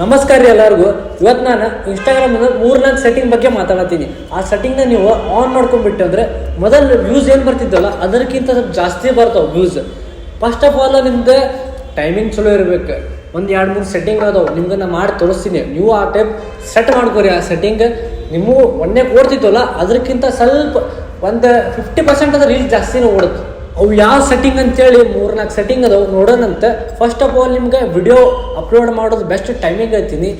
ನಮಸ್ಕಾರ ರೀ ಎಲ್ಲರಿಗೂ. ಇವತ್ತು ನಾನು ಇನ್ಸ್ಟಾಗ್ರಾಮ್ ಮೂರ್ನಾಲ್ಕು ಸೆಟ್ಟಿಂಗ್ ಬಗ್ಗೆ ಮಾತಾಡತ್ತೀನಿ. ಆ ಸೆಟ್ಟಿಂಗ್ನ ನೀವು ಆನ್ ಮಾಡ್ಕೊಂಡ್ಬಿಟ್ಟು ಅಂದರೆ ಮೊದಲು ವ್ಯೂಸ್ ಏನು ಬರ್ತಿದ್ದಲ್ಲ, ಅದಕ್ಕಿಂತ ಸ್ವಲ್ಪ ಜಾಸ್ತಿ ಬರ್ತಾವೆ ವ್ಯೂಸ್ ಫಸ್ಟ್ ಆಫ್ ಆಲ್ ನಿಮ್ದು ಟೈಮಿಂಗ್ ಚಲೋ ಇರಬೇಕು. ಒಂದು ಎರಡು ಮೂರು ಸೆಟ್ಟಿಂಗ್ ಅದಾವೆ ನಿಮ್ಗೆ ನಾನು ಮಾಡಿ ತೋರಿಸ್ತೀನಿ. ನೀವು ಆ ಟೈಪ್ ಸೆಟ್ ಮಾಡ್ಕೊರಿ ಆ ಸೆಟ್ಟಿಂಗ್ ನಿಮ್ಮ ಒಂದೇ ಓಡ್ತಿತ್ತಲ್ಲ, ಅದಕ್ಕಿಂತ ಸ್ವಲ್ಪ ಒಂದು ಫಿಫ್ಟಿ ಪರ್ಸೆಂಟ್ ಅದು ರೀಲ್ಸ್ ಜಾಸ್ತಿನೇ ಓಡುತ್ತೆ. ಅವು ಯಾವ ಸೆಟ್ಟಿಂಗ್ ಅಂತೇಳಿ ಮೂರ್ನಾಲ್ಕು ಸೆಟ್ಟಿಂಗ್ ಅದಾವೆ ನೋಡೋಣಂತೆ. ಫಸ್ಟ್ ಆಫ್ ಆಲ್ ನಿಮ್ಗೆ ವಿಡಿಯೋ ಅಪ್ಲೋಡ್ ಮಾಡೋದು ಬೆಸ್ಟ್ ಟೈಮಿಂಗ್ ಹೇಳ್ತೀನಿ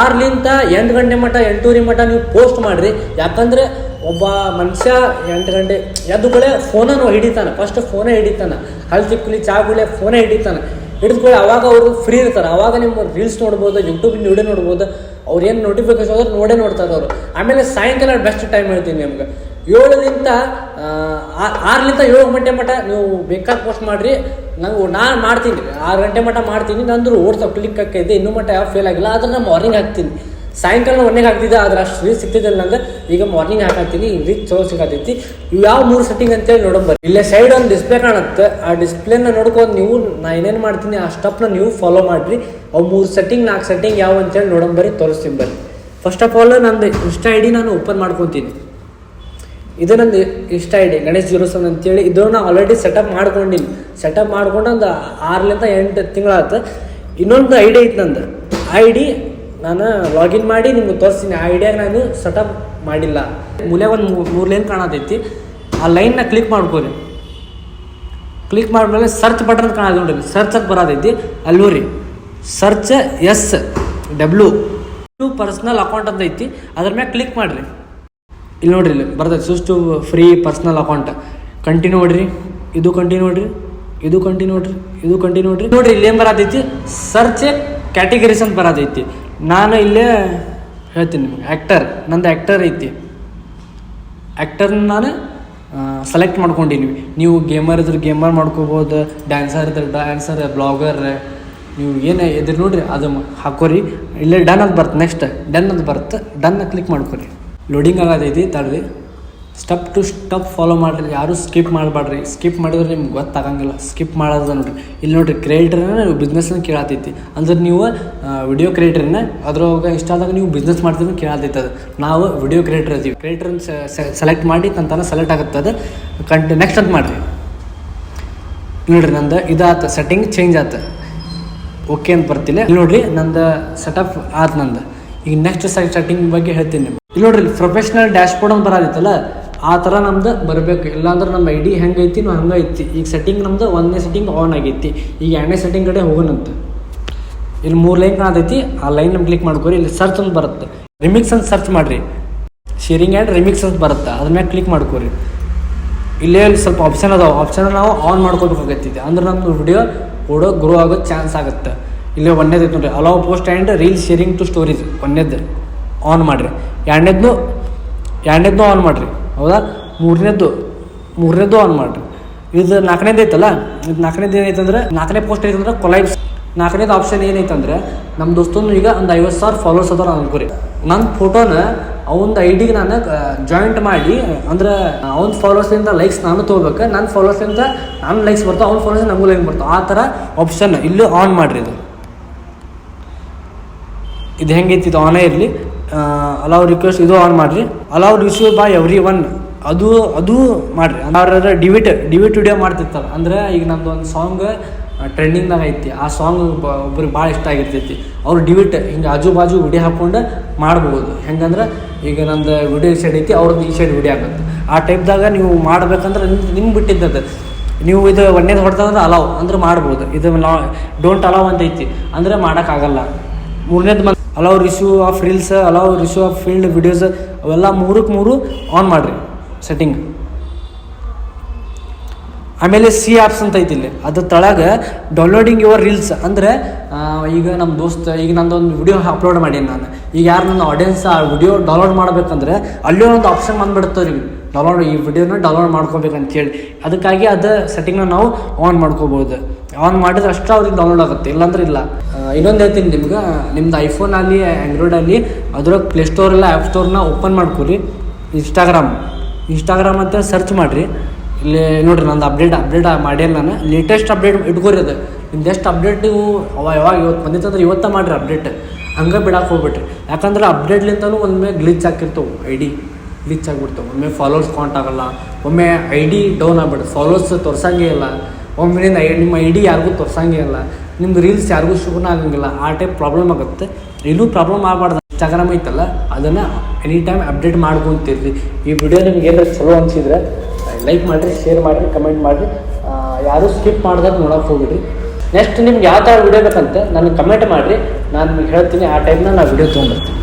ಆರ್ಲಿಂತ ಎಂಟು ಗಂಟೆ ಮಟ್ಟ ಎಂಟೂರಿ ಮಟ್ಟ ನೀವು ಪೋಸ್ಟ್ ಮಾಡಿರಿ. ಯಾಕಂದ್ರೆ ಒಬ್ಬ ಮನುಷ್ಯ ಎಂಟು ಗಂಟೆ ಎದ್ದುಗಳೇ ಫೋನನ್ನು ಹಿಡಿತಾನೆ. ಫಸ್ಟ್ ಫೋನೇ ಹಿಡಿತಾನೆ. ಹಲ್ ತಿಕ್ಕಲಿ ಚಾಗುಳೆ ಫೋನೇ ಹಿಡಿತಾನೆ. ಹಿಡಿದ್ಕೊಳ್ಳಿ ಅವಾಗ ಅವರು ಫ್ರೀ ಇರ್ತಾರೆ. ಅವಾಗ ನಿಮ್ಮ ರೀಲ್ಸ್ ನೋಡ್ಬೋದು ಯೂಟ್ಯೂಬ್ ವಿಡಿಯೋ ನೋಡ್ಬೋದು. ಅವ್ರು ಏನು ನೋಟಿಫಿಕೇಶನ್ ಹೋದ್ರೆ ನೋಡೇ ನೋಡ್ತಾರೆ ಅವರು ಆಮೇಲೆ ಸಾಯಂಕಾಲ ಬೆಸ್ಟ್ ಟೈಮ್ ಹೇಳ್ತೀನಿ ನಿಮ್ಗೆ. ಏಳರಿಂದ ಆರರಿಂದ ಏಳು ಗಂಟೆ ಮಟ್ಟ ನೀವು ಬೇಕಾದ ಪೋಸ್ಟ್ ಮಾಡಿರಿ. ನಂಗೆ ನಾನು ಮಾಡ್ತೀನಿ. ಆರು ಗಂಟೆ ಮಟ್ಟ ಮಾಡ್ತೀನಿ. ನಂದು ಓಡ್ತಾವೆ ಕ್ಲಿಕ್ ಹಾಕಿದ್ದೆ ಇನ್ನೂ ಮಟ್ಟ ಯಾವ ಫೇಲ್ ಆಗಿಲ್ಲ. ಆದರೆ ನಾನು ಮಾರ್ನಿಂಗ್ ಹಾಕ್ತೀನಿ. ಸಾಯಂಕಾಲ ಒಂದೇ ಹಾಕ್ತಿದ್ದೆ. ಆದ್ರೆ ಅಷ್ಟು ರೀಚ್ ಸಿಗ್ತಿದ್ದಿಲ್ಲ ನಂಗೆ. ಈಗ ಮಾರ್ನಿಂಗ್ ಹಾಕತ್ತೀನಿ ರೀಚ್ ಚಲೋ ಸಿಗತೈತಿ. ಯಾವ ಮೂರು ಸೆಟ್ಟಿಂಗ್ ಅಂತೇಳಿ ನೋಡೋಣ ಇಲ್ಲೇ ಸೈಡ್ ಒಂದು ಡಿಸ್ಪ್ಲೇ ಕಾಣುತ್ತೆ. ಆ ಡಿಸ್ಪ್ಲೇನ ನೋಡ್ಕೊಂಡು ನೀವು. ನಾ ಏನೇನು ಮಾಡ್ತೀನಿ. ಆ ಸ್ಟಪ್ನ ನೀವು ಫಾಲೋ ಮಾಡಿರಿ. ಅವು ಮೂರು ಸೆಟ್ಟಿಂಗ್ ನಾಲ್ಕು ಸೆಟ್ಟಿಂಗ್ ಯಾವ ಅಂತೇಳಿ ನೋಡೋಣ ಬರ್ರಿ ತೋರಿಸ್ತೀನಿ ಬರ್ರಿ ಫಸ್ಟ್ ಆಫ್ ಆಲ್ ನಂದು ಇನ್ಸ್ಟಾ ಐ ಡಿ ನಾನು ಓಪನ್ ಮಾಡ್ಕೊತೀನಿ. ಇದು ನಂದು ಇಷ್ಟ ಐಡಿ ಗಣೇಶ್ ಜೀರೋಸನ್ ಅಂತೇಳಿ ಇದು ನಾ ಆಲ್ರೆಡಿ ಸೆಟಪ್ ಮಾಡ್ಕೊಂಡಿನಿ. ಸೆಟಪ್ ಮಾಡ್ಕೊಂಡು ಒಂದು ಆರರಿಂದ ಎಂಟು ತಿಂಗಳಾಯ್ತು ಇನ್ನೊಂದು ಐಡಿ ಐತೆ ನಂದು. ಐ ಡಿ ನಾನು ಲಾಗಿನ್ ಮಾಡಿ ನಿಮ್ಗೆ ತೋರಿಸ್ತೀನಿ. ಆ ಐಡಿಯಾಗ ನಾನು ಸೆಟಪ್ ಮಾಡಿಲ್ಲ. ಮೂಲೆ ಒಂದು ಮೂರು ಲೈನ್ ಕಾಣತೈತಿ. ಆ ಲೈನ್ನ ಕ್ಲಿಕ್ ಮಾಡ್ಕೋರಿ. ಕ್ಲಿಕ್ ಮಾಡಿದ್ಮೇಲೆ ಸರ್ಚ್ ಬಟನ್ ಕಾಣೋದು ನೋಡ್ರಿ. ಸರ್ಚ್ ಬರೋದೈತಿ ಅಲ್ಲೂರಿ ರೀ. Search S W to personal account ಅಂತ ಐತಿ. ಅದ್ರ ಮ್ಯಾಗ ಕ್ಲಿಕ್ ಮಾಡಿರಿ. ಇಲ್ಲಿ ನೋಡ್ರಿ ಇಲ್ಲಿ ಬರ್ತದೆ. ಸುಸ್ಟು ಫ್ರೀ ಪರ್ಸ್ನಲ್ ಅಕೌಂಟ್ ಕಂಟಿನ್ಯೂ ನೋಡ್ರಿ. ಇದು ಕಂಟಿನ್ಯೂ ನೋಡ್ರಿ. ಇದು ಕಂಟಿನ್ಯೂ ನೋಡ್ರಿ. ಇದು ಕಂಟಿನ್ಯೂ ನೋಡ್ರಿ. ನೋಡ್ರಿ ಇಲ್ಲಿ ಏನು ಬರತೈತಿ? ಸರ್ಚ್ ಕ್ಯಾಟಗರೀಸ್ ಅಂತ ಬರತೈತಿ. ನಾನು ಇಲ್ಲೇ ಹೇಳ್ತೀನಿ ನಿಮ್ಗೆ. ಆ್ಯಕ್ಟರ್ ನಂದು ಆ್ಯಕ್ಟರ್ ಐತಿ. ಆ್ಯಕ್ಟರ್ನ ನಾನು ಸೆಲೆಕ್ಟ್ ಮಾಡ್ಕೊಂಡಿನಿ. ನೀವು ಗೇಮರ್ ಇದ್ರೆ ಗೇಮರ್ ಮಾಡ್ಕೋಬೋದು ಡ್ಯಾನ್ಸರ್ ಇದ್ರೆ ಡ್ಯಾನ್ಸರ್ ಬ್ಲಾಗರ್ ನೀವು ಏನು ಇದ್ರೆ ನೋಡ್ರಿ ಅದು ಹಾಕೋರಿ. ಇಲ್ಲೇ ಡನ್ ಅಂತ ಬರ್ತೆ ನೆಕ್ಸ್ಟ್ ಡನ್ ಅಂತ ಬರುತ್ತೆ ಡನ್ ಕ್ಲಿಕ್ ಮಾಡ್ಕೊರಿ. ಲೋಡಿಂಗ್ ಆಗೋದೈತಿ, ತಡ್ರಿ. ಸ್ಟೆಪ್ ಟು ಸ್ಟೆಪ್ ಫಾಲೋ ಮಾಡಿರಿ. ಯಾರು ಸ್ಕಿಪ್ ಮಾಡಬೇಡ್ರಿ ಸ್ಕಿಪ್ ಮಾಡಿದ್ರೆ ನಿಮ್ಗೆ ಗೊತ್ತಾಗಂಗಿಲ್ಲ. ಸ್ಕಿಪ್ ಮಾಡೋದ ನೋಡ್ರಿ. ಇಲ್ಲಿ ನೋಡ್ರಿ ಕ್ರಿಯೇಟರ್ನ ಬಿಸ್ನೆಸ್ನ ಕೇಳತೈತಿ. ಅಂದ್ರೆ ನೀವು ವಿಡಿಯೋ ಕ್ರಿಯೇಟರ್ನ ಅದ್ರೊಳಗೆ ಇಷ್ಟ ಆದಾಗ ನೀವು ಬಿಸ್ನೆಸ್ ಮಾಡ್ತಿದ್ರೆ ಕೇಳತೈತಿ ಅದು. ನಾವು ವಿಡಿಯೋ ಕ್ರಿಯೇಟರ್ ಇದೀವಿ. ಕ್ರಿಯೇಟರ್ನ ಸೆಲೆಕ್ಟ್ ಮಾಡಿ, ತನ್ನ ಸೆಲೆಕ್ಟ್ ಆಗುತ್ತೆ ಅದು. ಕಂಟಿ ನೆಕ್ಸ್ಟ್ ಅಂತ ಮಾಡಿರಿ. ನೋಡ್ರಿ, ನಂದು ಇದಾತ ಸೆಟ್ಟಿಂಗ್ ಚೇಂಜ್ ಆತ. ಓಕೆ ಅಂತ ಬರ್ತಿಲ್ಲ. ಇಲ್ಲಿ ನೋಡ್ರಿ, ನಂದು ಸೆಟಪ್ ಆತು ನಂದು. ಈಗ ನೆಕ್ಸ್ಟ್ ಸೆಟ್ಟಿಂಗ್ ಬಗ್ಗೆ ಹೇಳ್ತೀನಿ ಇಲ್ಲಿ ನೋಡ್ರಿ ಪ್ರೊಫೆಷ್ನಲ್ ಡ್ಯಾಶ್ಬೋರ್ಡ್ ಅಂತ ಬರೋದಿತ್ತಲ್ಲ ಆ ಥರ ನಮ್ದು ಬರಬೇಕು. ಇಲ್ಲಾಂದ್ರೆ ನಮ್ಮ ಐ ಡಿ ಹೆಂಗೆ ಐತಿ ನಾವು ಹಂಗೆ ಐತಿ ಈಗ ಸೆಟ್ಟಿಂಗ್ ನಮ್ದು ಒಂದನೇ ಸೆಟ್ಟಿಂಗ್ ಆನ್ ಆಗೈತಿ. ಈಗ ಎರಡನೇ ಸೆಟ್ಟಿಂಗ್ ಕಡೆ ಹೋಗೋಣಂತ. ಇಲ್ಲಿ ಮೂರು ಲೈನ್ ಕಾಣತೈತಿ ಆ ಲೈನ್ ಕ್ಲಿಕ್ ಮಾಡ್ಕೋರಿ, ಇಲ್ಲಿ ಸರ್ಚ್ ಅಂತ ಬರುತ್ತೆ. ರಿಮಿಕ್ಸ್ ಅಂತ ಸರ್ಚ್ ಮಾಡಿರಿ. ಶೇರಿಂಗ್ ಆ್ಯಂಡ್ ರಿಮಿಕ್ಸ್ ಅಂತ ಬರುತ್ತೆ. ಮ್ಯಾಗ ಕ್ಲಿಕ್ ಮಾಡ್ಕೋರಿ. ಇಲ್ಲೇ ಇಲ್ಲಿ ಸ್ವಲ್ಪ ಆಪ್ಷನ್ ಅದಾವೆ. ಆಪ್ಷನ್ ನಾವು ಆನ್ ಮಾಡ್ಕೋಬೇಕಾಗತ್ತೈತಿ ಅಂದ್ರೆ ನಮ್ಮ ವಿಡಿಯೋ ಓಡೋ ಗ್ರೋ ಆಗೋ ಚಾನ್ಸ್ ಆಗುತ್ತೆ. ಇಲ್ಲೇ ಒಂದೇದೈತೆ ನೋಡಿರಿ. Allow post and reel sharing to stories ಒಂದೇದ್ದು on ಮಾಡಿರಿ. ಎರಡನೇದ್ದು ಎರಡನೇದ್ದು ಆನ್ ಮಾಡಿರಿ. ಹೌದಾ? ಮೂರನೇದ್ದು ಮೂರನೇದ್ದು ಆನ್ ಮಾಡಿರಿ. ಇದು ನಾಲ್ಕನೇದು ಐತಲ್ಲ? ಇದು ನಾಲ್ಕನೇದು ಏನೈತಂದ್ರೆ, ನಾಲ್ಕನೇ ಪೋಸ್ಟ್ ಐತಂದ್ರೆ ಕೊಲೈಬ್ಸ್ ನಾಲ್ಕನೇದು ಆಪ್ಷನ್ ಏನೈತಂದ್ರೆ ನಮ್ಮ ದೋಸ್ತನು ಈಗ ಒಂದು ಐವತ್ತು ಸಾವಿರ ಫಾಲೋವರ್ಸ್ ಅದಾರ ಅನ್ಕೋರಿ. ನನ್ನ ಫೋಟೋನ ಅವನ ಐ ಡಿಗೆ ನಾನು ಜಾಯಿಂಟ್ ಮಾಡಿ, ಅಂದ್ರೆ, ಅವ್ನ ಫಾಲೋವರ್ಸ್ಲಿಂದ ಲೈಕ್ಸ್ ನಾನು ತೊಗೋಬೇಕು ನನ್ನ ಫಾಲೋವರ್ಸ್ಲಿಂದ ನಾನು ಲೈಕ್ಸ್ ಬರ್ತಾವೆ ಅವ್ನ ಫಾಲೋವರ್ಸ್ ನಮಗೂ ಲೈಕ್ ಬರ್ತಾವೆ ಆ ಥರ ಆಪ್ಷನ್ ಇಲ್ಲೂ ಆನ್ ಮಾಡಿರಿ ಇದು. ಇದು ಹೆಂಗೈತಿ? ಇದು ಆನೇ ಇರಲಿ. ಅಲಾವ್ ರಿಕ್ವೆಸ್ಟ್ ಇದು ಆನ್ ಮಾಡಿರಿ. Allow receive by everyone ಅದು ಅದು ಮಾಡಿರಿ. ಅವ್ರ ಡಿವಿಟ್ ಡಿವಿಟ್ ವಿಡಿಯೋ ಮಾಡ್ತಿರ್ತಾರೆ. ಅಂದ್ರೆ ಈಗ ನಮ್ದು ಒಂದು ಸಾಂಗ್ ಟ್ರೆಂಡಿಂಗ್ದಾಗ ಐತಿ. ಆ ಸಾಂಗ್ ಒಬ್ರಿಗೆ ಭಾಳ ಇಷ್ಟ ಆಗಿರ್ತೈತಿ. ಅವ್ರು ಡಿವಿಟ್ ಹಿಂಗೆ ಆಜು ಬಾಜು ವಿಡಿಯೋ ಹಾಕ್ಕೊಂಡು ಮಾಡ್ಬೋದು. ಹೆಂಗಂದ್ರೆ ಈಗ ನಂದು ವಿಡಿಯೋ ಈ ಸೈಡ್ ಐತಿ, ಅವ್ರದ್ದು ಈ ಸೈಡ್ ವಿಡಿಯೋ ಆಗುತ್ತೆ. ಆ ಟೈಪ್ದಾಗ ನೀವು ಮಾಡ್ಬೇಕಂದ್ರೆ ನಿಮ್ಗೆ ನಿಮ್ಗೆ ಬಿಟ್ಟಿದ್ದದು ನೀವು ಇದು ಒಂದೇದು ಹೊಡ್ತಂದ್ರೆ ಅಲಾವ್ ಅಂದ್ರೆ ಮಾಡ್ಬೋದು. ಇದು ಡೋಂಟ್ ಅಲಾವ್ ಅಂತ ಐತಿ. ಅಂದ್ರೆ ಮಾಡೋಕ್ಕಾಗಲ್ಲ. ಮೂರನೇದು month allow receive of reels allow receive of field videos ಅವೆಲ್ಲ ಮೂರಕ್ಕೆ ಮೂರು ಆನ್ ಮಾಡಿರಿ ಸೆಟ್ಟಿಂಗ್ ಆಮೇಲೆ ಸಿ ಆ್ಯಪ್ಸ್ ಅಂತ ಐತಿ ಇಲ್ಲಿ. ಅದ್ರ ತಳಗ ಡೌನ್ಲೋಡಿಂಗ್ ಯುವರ್ ರೀಲ್ಸ್ ಅಂದರೆ ಈಗ ನಮ್ಮ ದೋಸ್ತ, ಈಗ ನಂದೊಂದು ವಿಡಿಯೋ ಅಪ್ಲೋಡ್ ಮಾಡೀನಿ ನಾನು. ಈಗ ಯಾರು ನನ್ನ ಆಡಿಯನ್ಸ್ ಆ ವಿಡಿಯೋ ಡೌನ್ಲೋಡ್ ಮಾಡಬೇಕಂದ್ರೆ, ಅಲ್ಲೇ ಒಂದು ಆಪ್ಷನ್ ಬಂದ್ಬಿಡುತ್ತೆ ರೀ ಡೌನ್ಲೋಡ್ ಈ ವಿಡಿಯೋನ ಡೌನ್ಲೋಡ್ ಮಾಡ್ಕೋಬೇಕಂತೇಳಿ. ಅದಕ್ಕಾಗಿ ಅದು ಸೆಟ್ಟಿಂಗ್ನ ನಾವು ಆನ್ ಮಾಡ್ಕೋಬೋದು. ಆನ್ ಮಾಡಿದ್ರೆ ಅಷ್ಟು ಅವ್ರಿಗೆ ಡೌನ್ಲೋಡ್ ಆಗುತ್ತೆ, ಇಲ್ಲಾಂದ್ರೆ ಇಲ್ಲ. ಇನ್ನೊಂದು ಹೇಳ್ತೀನಿ ನಿಮ್ಗೆ. ನಿಮ್ದು ಐಫೋನ್ ಆಗಲಿ ಆ್ಯಂಡ್ರಾಯ್ಡ್ ಆಗಲಿ ಅದ್ರಾಗ ಪ್ಲೇಸ್ಟೋರ್ ಇಲ್ಲ ಆ್ಯಪ್ ಸ್ಟೋರ್ನ ಓಪನ್ ಮಾಡ್ಕೊರಿ. ಇನ್ಸ್ಟಾಗ್ರಾಮ್ ಇನ್ಸ್ಟಾಗ್ರಾಮ್ ಅಂತ ಸರ್ಚ್ ಮಾಡಿರಿ. ಇಲ್ಲಿ ನೋಡಿರಿ ನಂದು ಅಪ್ಡೇಟ್ ಅಪ್ಡೇಟ್ ಮಾಡಿಲ್ಲ ನಾನು. ಲೇಟೆಸ್ಟ್ ಅಪ್ಡೇಟ್ ಇಟ್ಕೋರಿ ಅದು. ನಿಮ್ದು ಎಷ್ಟು ಅಪ್ಡೇಟ್ ನೀವು ಅವ ಯಾವಾಗ ಇವತ್ತು ಬಂದಿತ್ತಂದ್ರೆ ಇವತ್ತ ಮಾಡಿರಿ ಅಪ್ಡೇಟ್ ಹಂಗೆ ಬಿಡಕ್ಕೆ ಹೋಗ್ಬಿಟ್ರಿ ಯಾಕಂದ್ರೆ ಅಪ್ಡೇಟ್ಲಿಂತನೂ ಮೇಲೆ ಗ್ಲಿಚ್ ಹಾಕಿರ್ತವೆ ಐ ಡಿ ಗ್ಲಿಚ್ ಆಗಿಬಿಡ್ತವೆ ಒಮ್ಮೆ ಫಾಲೋವರ್ಸ್ ಕೌಂಟ್ ಆಗಲ್ಲ, ಒಮ್ಮೆ ಐ ಡಿ ಡೌನ್ ಆಗ್ಬಿಡ್ತು. ಫಾಲೋವರ್ಸ್ ತೋರ್ಸಂಗೇ ಇಲ್ಲ. ಒಮ್ಮೆಯಿಂದ ಐ ನಿಮ್ಮ ಐ ಡಿ ಯಾರಿಗೂ ತೋರ್ಸಂಗೇ ಇಲ್ಲ. ನಿಮ್ದು ರೀಲ್ಸ್ ಯಾರಿಗೂ ಶುಭನ ಆಗಂಗಿಲ್ಲ. ಆ ಟೈಪ್ ಪ್ರಾಬ್ಲಮ್ ಆಗುತ್ತೆ. ಇನ್ನೂ ಪ್ರಾಬ್ಲಮ್ ಆಗಬಾರ್ದು. ಇನ್ಸ್ಟಾಗ್ರಾಮ್ ಐತಲ್ಲ, ಅದನ್ನು ಎನಿ ಟೈಮ್ ಅಪ್ಡೇಟ್ ಮಾಡ್ಕೊಂತಿರ್ರಿ ಈ ವಿಡಿಯೋ ನಿಮ್ಗೆ ಏನಾದ್ರು ಚಲೋ ಅನಿಸಿದ್ರೆ ಲೈಕ್ ಮಾಡಿರಿ ಶೇರ್ ಮಾಡಿರಿ ಕಮೆಂಟ್ ಮಾಡಿರಿ. ಯಾರೂ ಸ್ಕಿಪ್ ಮಾಡ್ದಾಗ ನೋಡೋಕೆ ಹೋಗಿರಿ ನೆಕ್ಸ್ಟ್ ನಿಮ್ಗೆ ಯಾವ ಥರ ವಿಡಿಯೋ ಬೇಕಂತ ನನಗೆ ಕಮೆಂಟ್ ಮಾಡಿರಿ. ನಾನು ನಿಮ್ಗೆ ಹೇಳ್ತೀನಿ, ಆ ಟೈಮ್ನ ನಾನು ವಿಡಿಯೋ ತೊಗೊಂಬರ್ತೀನಿ